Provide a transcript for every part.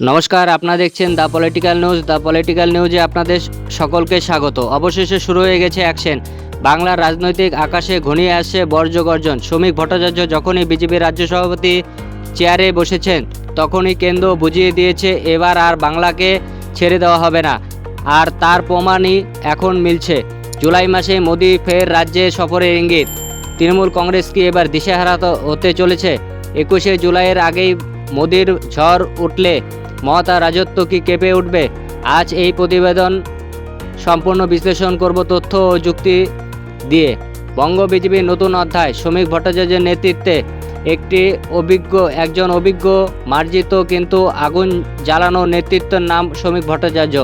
নমস্কার, আপনারা দেখছেন the political news. The political নিউজে আপনাদের সকলকে স্বাগত। অবশেষে শুরু হয়ে গেছে অ্যাকশন। বাংলার রাজনৈতিক আকাশে ঘনিয়ে আসছে বর্জ্য গর্জন। শ্রমিক ভট্টাচার্য যখনই বিজেপির রাজ্য সভাপতি চেয়ারে বসেছেন, তখনই কেন্দ্র বুঝিয়ে দিয়েছে, এবার আর বাংলাকে ছেড়ে দেওয়া হবে না। আর তার প্রমাণই এখন মিলছে। জুলাই মাসে মোদি ফের রাজ্যে সফরের ইঙ্গিত। তৃণমূল কংগ্রেস কি এবার দিশেহারা হতে চলেছে? একুশে জুলাইয়ের আগেই মোদির ঝড় উঠলে মমতা রাজত্ব কি কেঁপে উঠবে? আজ এই প্রতিবেদন সম্পূর্ণ বিশ্লেষণ করব তথ্য ও যুক্তি দিয়ে। বঙ্গ বিজেপির নতুন অধ্যায়, শ্রমিক ভট্টাচার্যের নেতৃত্বে একটি অভিজ্ঞ, একজন অভিজ্ঞ, মার্জিত কিন্তু আগুন জ্বালানো নেতৃত্বের নাম শ্রমিক ভট্টাচার্য।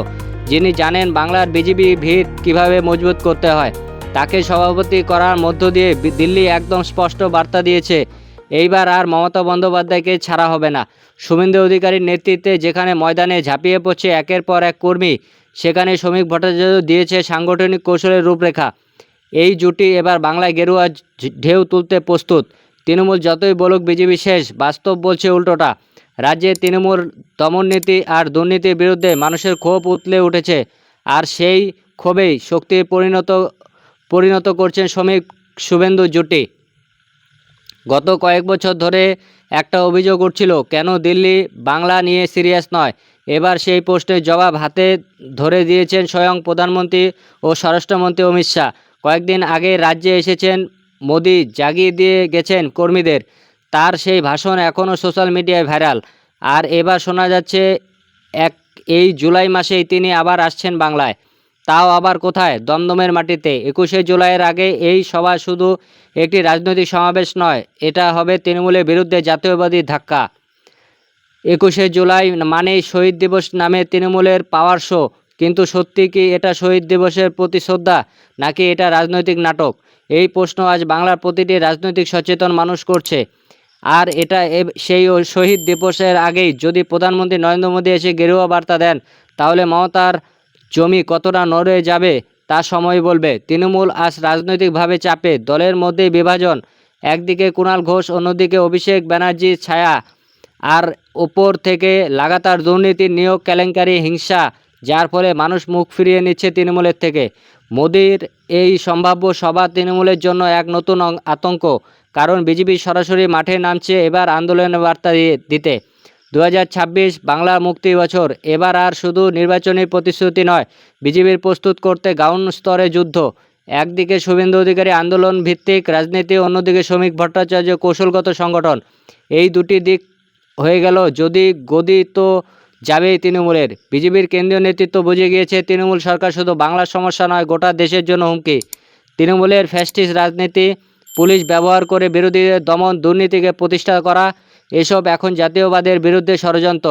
যিনি জানেন বাংলার বিজেপি ভিড় কীভাবে মজবুত করতে হয়। তাকে সভাপতি করার মধ্য দিয়ে দিল্লি একদম স্পষ্ট বার্তা দিয়েছে এইবার আর মমতা বন্দ্যোপাধ্যায়কে ছাড়া হবে না। শুভেন্দু অধিকারীর নেতৃত্বে যেখানে ময়দানে ঝাঁপিয়ে পড়ছে একের পর এক কর্মী, সেখানে শ্রমিক ভট্টাচার্য দিয়েছে সাংগঠনিক কৌশলের রূপরেখা। এই জুটি এবার বাংলায় গেরুয়া ঢেউ তুলতে প্রস্তুত। তৃণমূল যতই বলুক বিজেপি শেষ, বাস্তব বলছে উল্টোটা। রাজ্যে তৃণমূল দমননীতি আর দুর্নীতির বিরুদ্ধে মানুষের ক্ষোভ উতলে উঠেছে। আর সেই ক্ষোভেই শক্তির পরিণত পরিণত করছেন শ্রমিক শুভেন্দু জুটি। গত কয়েক বছর ধরে একটা অভিযোগ উঠছিল, কেন দিল্লি বাংলা নিয়ে সিরিয়াস নয়? এবার সেই প্রশ্নের জবাব হাতে ধরে দিয়েছেন স্বয়ং প্রধানমন্ত্রী ও স্বরাষ্ট্রমন্ত্রী অমিত শাহ। কয়েকদিন আগে রাজ্যে এসেছেন মোদি, জাগিয়ে দিয়ে গেছেন কর্মীদের। তার সেই ভাষণ এখনও সোশ্যাল মিডিয়ায় ভাইরাল। আর এবার শোনা যাচ্ছে, এক এই জুলাই মাসেই তিনি আবার আসছেন বাংলায়। তাও আবার কোথায়? দমদমের মাটিতে। একুশে জুলাইয়ের আগে এই সভা শুধু একটি রাজনৈতিক সমাবেশ নয়, এটা হবে তৃণমূলের বিরুদ্ধে জাতীয়বাদী ধাক্কা। একুশে জুলাই মানেই শহীদ দিবস নামে তৃণমূলের পাওয়ার শো। কিন্তু সত্যি কি এটা শহীদ দিবসের প্রতি শ্রদ্ধা নাকি এটা রাজনৈতিক নাটক? এই প্রশ্ন আজ বাংলার প্রতিটি রাজনৈতিক সচেতন মানুষ করছে। আর এটা সেই শহীদ দিবসের আগেই যদি প্রধানমন্ত্রী নরেন্দ্র মোদী এসে গেরুয়া বার্তা দেন, তাহলে মমতার জমি কতটা নড়ে যাবে তা সময় বলবে। তৃণমূল আজ রাজনৈতিকভাবে চাপে। দলের মধ্যে বিভাজন। একদিকে কুণাল ঘোষ, অন্যদিকে অভিষেক ব্যানার্জির ছায়া। আর ওপর থেকে লাগাতার দুর্নীতি নিয়োগ কেলেঙ্কারি, হিংসা, যার ফলে মানুষ মুখ ফিরিয়ে নিচ্ছে তৃণমূলের থেকে। মোদির এই সম্ভাব্য সভা তৃণমূলের জন্য এক নতুন আতঙ্ক। কারণ বিজেপি সরাসরি মাঠে নামছে এবার আন্দোলনের বার্তা দিতে। দু হাজার ছাব্বিশ বাংলা মুক্তি বছর। এবার আর শুধু নির্বাচনী প্রতিশ্রুতি নয়, বিজেপির প্রস্তুত করতে গাউন স্তরে যুদ্ধ। একদিকে শুভেন্দু অধিকারী আন্দোলন ভিত্তিক রাজনীতি, অন্যদিকে শ্রমিক ভট্টাচার্য কৌশলগত সংগঠন। এই দুটি দিক হয়ে গেল যদি গদি তো যাবেই তৃণমূলের। বিজেপির কেন্দ্রীয় নেতৃত্ব বুঝে গিয়েছে, তৃণমূল সরকার শুধু বাংলার সমস্যা নয়, গোটা দেশের জন্য হুমকি। তৃণমূলের ফ্যাস্টিস রাজনীতি পুলিশ ব্যবহার করে বিরোধীদের দমন দুর্নীতিকে প্রতিষ্ঠা করা, এসব এখন জাতীয়বাদের বিরুদ্ধে ষড়যন্ত্র।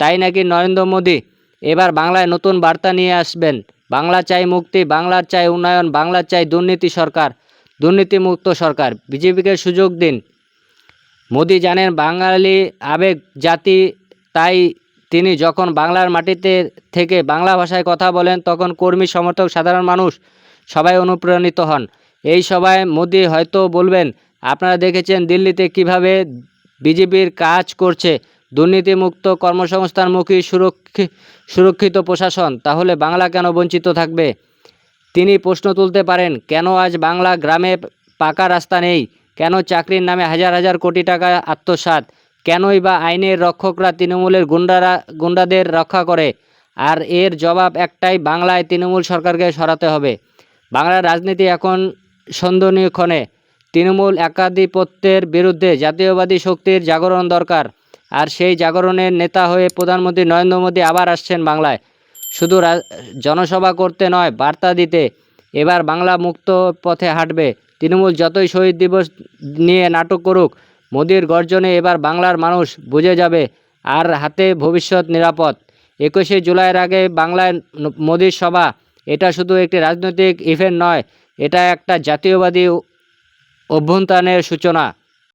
তাই নাকি নরেন্দ্র মোদী এবার বাংলায় নতুন বার্তা নিয়ে আসবেন? বাংলা চাই মুক্তি বাংলার চাই উন্নয়ন বাংলার চাই দুর্নীতি সরকার, দুর্নীতিমুক্ত সরকার। বিজেপিকে সুযোগ দিন। মোদি জানেন বাঙালি আবেগ জাতি, তাই তিনি যখন বাংলার মাটিতে থেকে বাংলা ভাষায় কথা বলেন, তখন কর্মী, সমর্থক, সাধারণ মানুষ সবাই অনুপ্রাণিত হন। এই সভায় মোদি হয়তো বলবেন, আপনারা দেখেছেন দিল্লিতে কীভাবে বিজেপির কাজ করছে। দুর্নীতিমুক্ত কর্মসংস্থানমুখী সুরক্ষি, সুরক্ষিত প্রশাসন, তাহলে বাংলা কেন বঞ্চিত থাকবে? তিনি প্রশ্ন তুলতে পারেন, কেন আজ বাংলা গ্রামে পাকা রাস্তা নেই? কেন চাকরির নামে হাজার হাজার কোটি টাকা আত্মসাৎ? কেনই বা আইনের রক্ষকরা তৃণমূলের গুন্ডারা, গুন্ডাদের রক্ষা করে? আর এর জবাব একটাই, বাংলায় তৃণমূল সরকারকে সরাতে হবে। বাংলার রাজনীতি এখন সন্দনীয় ক্ষণে তৃণমূল একাধিপত্যের বিরুদ্ধে জাতীয়বাদী শক্তির জাগরণ দরকার। আর সেই জাগরণের নেতা হয়ে প্রধানমন্ত্রী নরেন্দ্র মোদী আবার আসছেন বাংলায়। শুধু জনসভা করতে নয়, বার্তা দিতে। এবার বাংলা মুক্ত পথে হাঁটবে। তৃণমূল যতই শহীদ দিবস নিয়ে নাটক করুক, মোদির গর্জনে এবার বাংলার মানুষ বুঝে যাবে আর হাতে ভবিষ্যৎ নিরাপদ। একুশে জুলাইয়ের আগে বাংলায় মোদির সভা। এটা শুধু একটি রাজনৈতিক ইভেন্ট নয় এটা একটা জাতীয়বাদী অভ্যুত্থানের সূচনা।